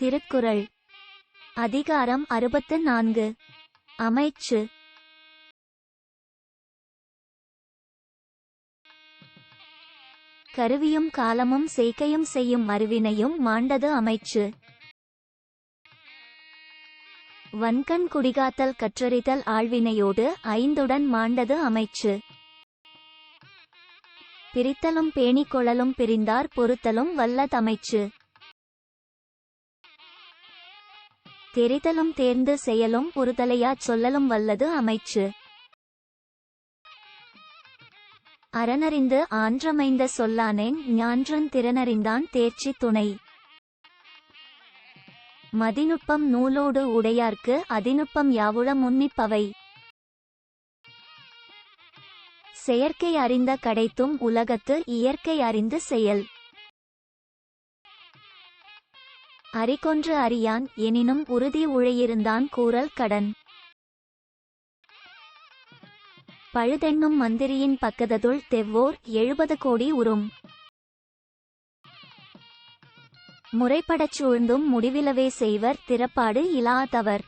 திருக்குறள். அதிகாரம் அறுபத்து நான்கு. அமைச்சு. கருவியும் காலமும் செய்கையும் செய்யும் அறிவினையும் மாண்டது அமைச்சு. வன்கண் குடிகாத்தல் கற்றறிதல் ஆழ்வினையோடு ஐந்துடன் மாண்டது அமைச்சு. பிரித்தலும் பேணிக்கொள்ளலும் பிரிந்தார் பொறுத்தலும் வல்லதமைச்சு. தெரிதலும் தேர்ந்து செயலும் பொறுதலையாச் சொல்லலும் வல்லது அமைச்சு. அறனறிந்து ஆன்றமைந்த சொல்லானேன் ஞான்றன் திறனறிந்தான் தேர்ச்சி துணை. மதிநுட்பம் நூலோடு உடையார்க்கு அதிநுட்பம் யாவுள முன்னிப்பவை. செயற்கை அறிந்த கடைத்தும் உலகத்து இயற்கை அறிந்து செயல். அறிகொன்று அறியான் எனினும் உறுதி உழையிருந்தான் கூறல் கடன். பழுதென்னும் மந்திரியின் பக்கததுள் தெவ்வோர் எழுபது கோடி உறும். முறைப்படச் சூழ்ந்தும் முடிவிலவே செய்வர் திறப்பாடு இலாதவர்.